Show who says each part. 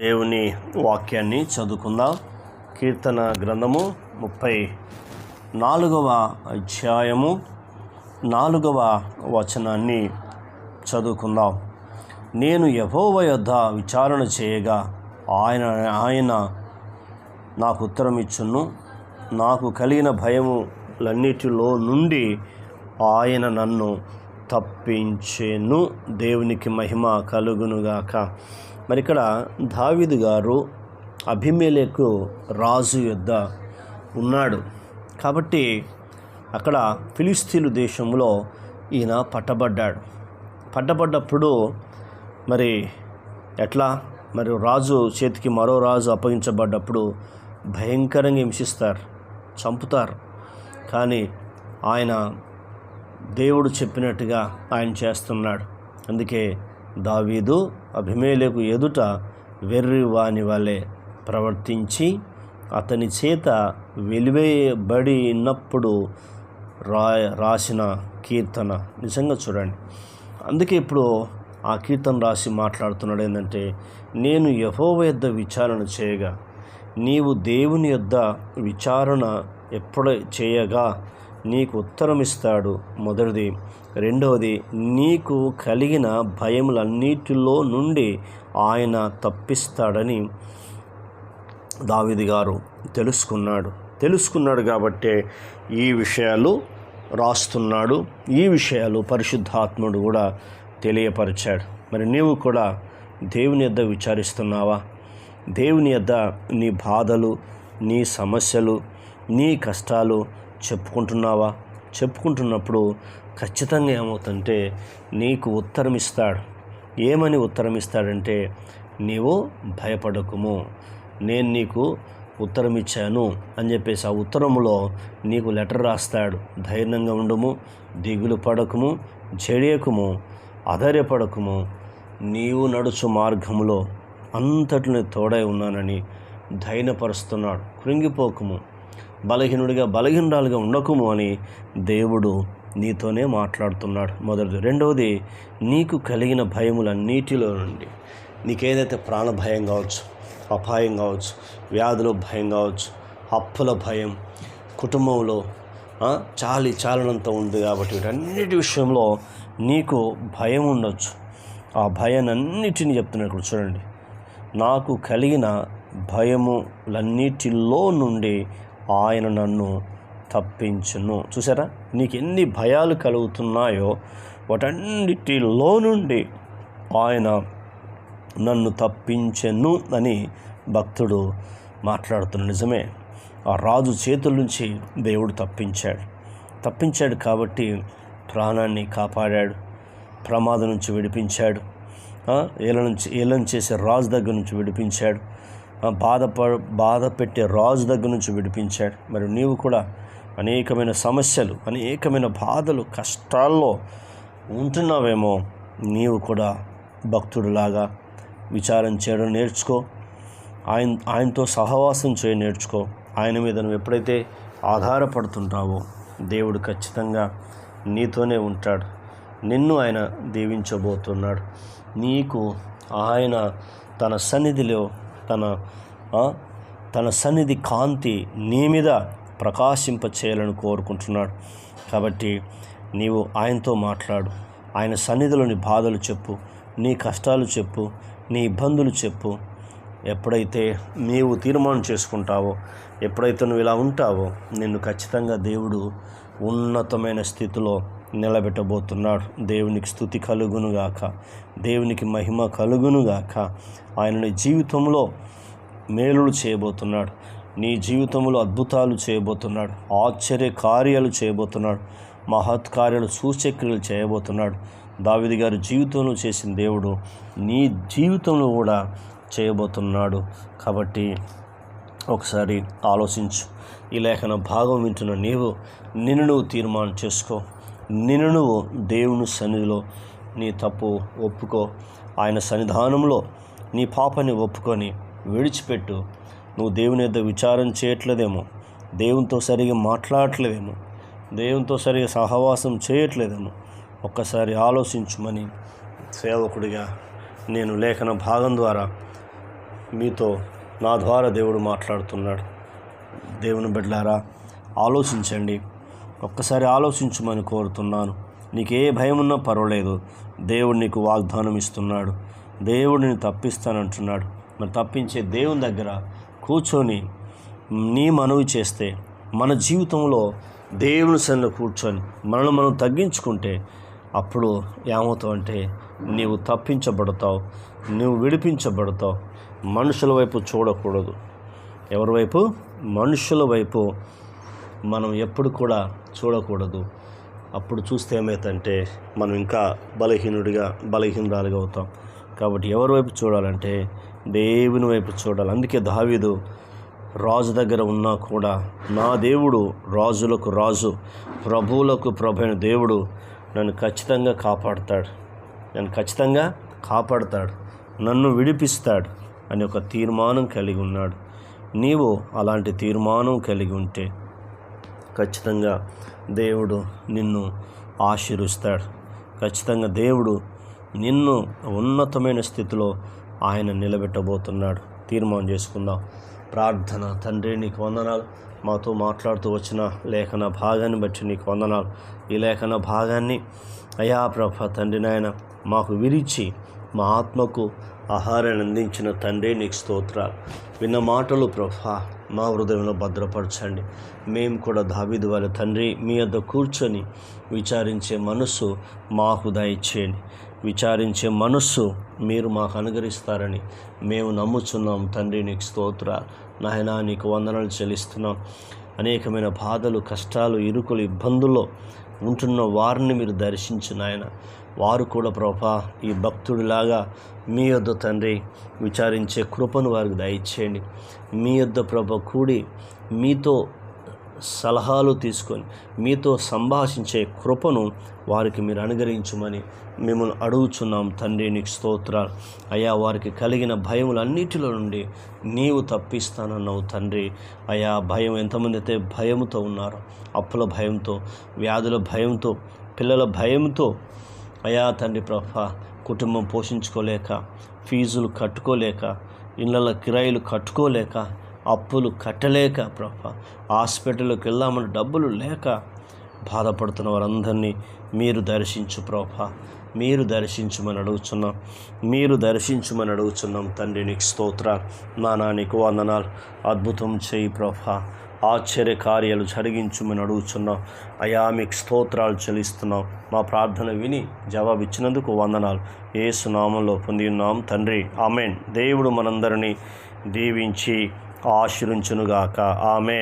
Speaker 1: దేవుని వాక్యాన్ని చదువుకుందాం. కీర్తన గ్రంథము ముప్పై నాలుగవ అధ్యాయము నాలుగవ వచనాన్ని చదువుకుందాం. నేను యహోవ యొద్ద విచారణ చేయగా ఆయన ఆయన నాకు ఉత్తరం ఇచ్చును నాకు కలిగిన భయములన్నిటిలో నుండి ఆయన నన్ను తప్పించెను. దేవునికి మహిమ కలుగునుగాక. మరి ఇక్కడ దావీదు గారు అభిమేలకు రాజు యొద్ద ఉన్నాడు. కాబట్టి అక్కడ ఫిలిస్తీన్లు దేశంలో ఈయన పట్టబడ్డాడు. పట్టబడ్డప్పుడు మరి ఎట్లా? మరి రాజు చేతికి మరో రాజు అప్పగించబడ్డప్పుడు భయంకరంగా హింసిస్తారు చంపుతారు. కానీ ఆయన దేవుడు చెప్పినట్టుగా ఆయన చేస్తున్నాడు. అందుకే దావీదు అభిమేలకు ఎదుట వెర్రివాని వలె ప్రవర్తించి అతని చేత వెలివేయబడినప్పుడు రా రాసిన కీర్తన. నిజంగా చూడండి. అందుకే ఇప్పుడు ఆ కీర్తన రాసి మాట్లాడుతున్నాడు ఏంటంటే నేను యహోవ యొద్ద విచారణ చేయగా నీవు దేవుని యొద్ద విచారణ ఎప్పుడు చేయగా నీకు ఉత్తరం ఇస్తాడు మొదటిది. రెండవది నీకు కలిగిన భయములన్నిటిలో నుండి ఆయన తప్పిస్తాడని దావిది గారు తెలుసుకున్నాడు. తెలుసుకున్నాడు కాబట్టే ఈ విషయాలు రాస్తున్నాడు. ఈ విషయాలు పరిశుద్ధాత్ముడు కూడా తెలియపరిచాడు. మరి నీవు కూడా దేవుని యొద్ద విచారిస్తున్నావా? దేవుని యొద్ద నీ బాధలు నీ సమస్యలు నీ కష్టాలు చెప్పుకుంటున్నావా? చెప్పుకుంటున్నప్పుడు ఖచ్చితంగా ఏమవుతుందంటే నీకు ఉత్తరం ఇస్తాడు ఏమని ఉత్తరం ఇస్తాడంటే నీవు భయపడకుము. నేను నీకు ఉత్తరం ఇచ్చాను అని చెప్పేసి ఆ ఉత్తరములో నీకు లెటర్ రాస్తాడు. ధైర్యంగా ఉండము దిగులు పడకము జడియకుము అధైర్యపడకము. నీవు నడుచు మార్గములో అంతటిని తోడై ఉన్నానని ధైర్యపరుస్తున్నాడు. కృంగిపోకము. బలహీనుడిగా బలహీనరాలుగా ఉండకుము అని దేవుడు నీతోనే మాట్లాడుతున్నాడు. మొదటిది. రెండవది నీకు కలిగిన భయములన్నిటిలో నుండి. నీకేదైతే ప్రాణ భయం కావచ్చు అపాయం కావచ్చు వ్యాధుల భయం కావచ్చు అప్పుల భయం కుటుంబంలో చాలి చాలనంత ఉంది కాబట్టి వీటన్నిటి విషయంలో నీకు భయం ఉండొచ్చు. ఆ భయాన్నిటిని చెప్తున్నాడు ఇక్కడ చూడండి. నాకు కలిగిన భయములన్నిటిలో నుండి ఆయన నన్ను తప్పించును. చూసారా నీకు ఎన్ని భయాలు కలుగుతున్నాయో. వాటన్నిటిలో నుండి ఆయన నన్ను తప్పించెను అని భక్తుడు మాట్లాడుతున్న నిజమే. ఆ రాజు చేతుల నుంచి దేవుడు తప్పించాడు. తప్పించాడు కాబట్టి ప్రాణాన్ని కాపాడాడు. ప్రమాదం నుంచి విడిపించాడు. ఏల నుంచి ఏలం చేసే రాజు దగ్గర నుంచి విడిపించాడు. బాధప బాధ పెట్టే రాజు దగ్గర నుంచి విడిపించాడు. మరి నీవు కూడా అనేకమైన సమస్యలు అనేకమైన బాధలు కష్టాల్లో ఉంటున్నావేమో నీవు కూడా భక్తుడిలాగా విచారం చేయడం నేర్చుకో. ఆయన ఆయనతో సహవాసం చేయ నేర్చుకో. ఆయన మీద నువ్వు ఎప్పుడైతే ఆధారపడుతుంటావో దేవుడు ఖచ్చితంగా నీతోనే ఉంటాడు. నిన్ను ఆయన దీవించబోతున్నాడు. నీకు ఆయన తన సన్నిధిలో తన తన సన్నిధి కాంతి నీ మీద ప్రకాశింప చేయాలని కోరుకుంటున్నాడు. కాబట్టి నీవు ఆయనతో మాట్లాడు. ఆయన సన్నిధిలోని బాధలు చెప్పు నీ కష్టాలు చెప్పు నీ ఇబ్బందులు చెప్పు. ఎప్పుడైతే నీవు తీర్మానం చేసుకుంటావో ఎప్పుడైతే నువ్వు ఇలా ఉంటావో నిన్ను ఖచ్చితంగా దేవుడు ఉన్నతమైన స్థితిలో నిలబెట్టబోతున్నాడు. దేవునికి స్థుతి కలుగునుగాక దేవునికి మహిమ కలుగునుగాక ఆయన నీ జీవితంలో మేలులు చేయబోతున్నాడు. నీ జీవితంలో అద్భుతాలు చేయబోతున్నాడు. ఆశ్చర్య కార్యాలు చేయబోతున్నాడు. మహత్కార్యాలు సూచక్రియలు చేయబోతున్నాడు. దావిది గారి జీవితంలో చేసిన దేవుడు నీ జీవితంలో కూడా చేయబోతున్నాడు. కాబట్టి ఒకసారి ఆలోచించు. ఈ లేఖన భాగం వింటున్న నీవు నిన్ను నువ్వు తీర్మానం చేసుకో. నిన్ను నువ్వు దేవుని సన్నిధిలో నీ తప్పు ఒప్పుకో. ఆయన సన్నిధానంలో నీ పాపని ఒప్పుకొని విడిచిపెట్టు. నువ్వు దేవుని యొక్క విచారం చేయట్లేదేమో. దేవునితో సరిగా మాట్లాడట్లేదేమో. దేవునితో సరిగా సహవాసం చేయట్లేదేమో. ఒక్కసారి ఆలోచించుమని సేవకుడిగా నేను లేఖన భాగం ద్వారా మీతో నా ద్వారా దేవుడు మాట్లాడుతున్నాడు. దేవుని బిడ్డలారా ఆలోచించండి. ఒక్కసారి ఆలోచించమని కోరుతున్నాను. నీకు ఏ భయం ఉన్నా పర్వాలేదు. దేవుడు నీకు వాగ్దానం ఇస్తున్నాడు. దేవుడిని తప్పిస్తానంటున్నాడు. మరి తప్పించే దేవుని దగ్గర కూర్చొని నీ మనవి చేస్తే మన జీవితంలో దేవుని సన్నిలో కూర్చొని మనల్ని మనం తగ్గించుకుంటే అప్పుడు ఏమవుతావంటే నీవు తప్పించబడతావు నువ్వు విడిపించబడతావు. మనుషుల వైపు చూడకూడదు. ఎవరి వైపు? మనుషుల వైపు మనం ఎప్పుడు కూడా చూడకూడదు. అప్పుడు చూస్తే ఏమవుతుందంటే మనం ఇంకా బలహీనుడిగా బలహీనురాలుగా అవుతాం. కాబట్టి ఎవరి వైపు చూడాలంటే దేవుని వైపు చూడాలి. అందుకే దావీదు రాజు దగ్గర ఉన్నా కూడా నా దేవుడు రాజులకు రాజు ప్రభువులకు ప్రభు అయిన దేవుడు నన్ను ఖచ్చితంగా కాపాడుతాడు. నన్ను ఖచ్చితంగా కాపాడుతాడు. నన్ను విడిపిస్తాడు అని ఒక తీర్మానం కలిగి ఉన్నాడు. నీవు అలాంటి తీర్మానం కలిగి ఉంటే ఖచ్చితంగా దేవుడు నిన్ను ఆశీర్వస్తాడు ఖచ్చితంగా దేవుడు నిన్ను ఉన్నతమైన స్థితిలో ఆయన నిలబెట్టబోతున్నాడు. తీర్మానం చేసుకుందాం. ప్రార్థన. తండ్రి నీకు వందనాలు. మాతో మాట్లాడుతూ వచ్చిన లేఖన భాగాన్ని బట్టి నీకు వందనాలు. ఈ లేఖన భాగాన్ని అయా ప్రభ తండ్రి నాయన మాకు విరిచి మా ఆత్మకు ఆహారాన్ని అందించిన తండ్రి నీకు స్తోత్రాలు. విన్న మాటలు ప్రభా మా హృదయంలో భద్రపరచండి. మేము కూడా దావిది వాళ్ళ తండ్రి మీ వద్ద కూర్చొని విచారించే మనస్సు మాకు దయచేయండి. విచారించే మనస్సు మీరు మాకు అనుగరిస్తారని మేము నమ్ముచున్నాం. తండ్రి నీకు స్తోత్ర నాయన నీకు వందనాలు చెల్లిస్తున్నాం. అనేకమైన బాధలు కష్టాలు ఇరుకులు ఇబ్బందుల్లో ఉంటున్న వారిని మీరు దర్శించిన ఆయన వారు కూడా ప్రభా ఈ భక్తుడిలాగా మీ యొద్ద తండ్రి విచారించే కృపను వారికి దయచేయండి. మీ యొద్ద ప్రభ కూడి మీతో సలహాలు తీసుకొని మీతో సంభాషించే కృపను వారికి మీరు అనుగరించమని మిమ్మల్ని అడుగుచున్నాం తండ్రి. నీకు స్తోత్రాలు. అయా వారికి కలిగిన భయములన్నిటిలో నుండి నీవు తప్పిస్తానన్నావు తండ్రి. అయా భయం ఎంతమంది అయితే భయముతో ఉన్నారో అప్పుల భయంతో వ్యాధుల భయంతో పిల్లల భయంతో అయా తండ్రి ప్రభ కుటుంబం పోషించుకోలేక ఫీజులు కట్టుకోలేక ఇళ్ళ కిరాయిలు కట్టుకోలేక అప్పులు కట్టలేక ప్రభ హాస్పిటల్కి వెళ్దామని డబ్బులు లేక బాధపడుతున్న వారందరినీ మీరు దర్శించు ప్రభ మీరు దర్శించమని అడుగుచున్నాం మీరు దర్శించమని అడుగుచున్నాం. తండ్రి నీకు స్తోత్ర నానా నీకు వందనాలు. అద్భుతం చేయి ప్రభా ఆశ్చర్య కార్యాలు జరిగించుమని అడుగుచున్నాం అయా మీకు స్తోత్రాలు చెల్లిస్తున్నాం. మా ప్రార్థన విని జవాబిచ్చినందుకు వందనాలు. ఏ సునామంలో పొంది ఉన్నాం తండ్రి. ఆమెన్. దేవుడు మనందరినీ దీవించి ఆశీర్వించునుగాక. ఆమె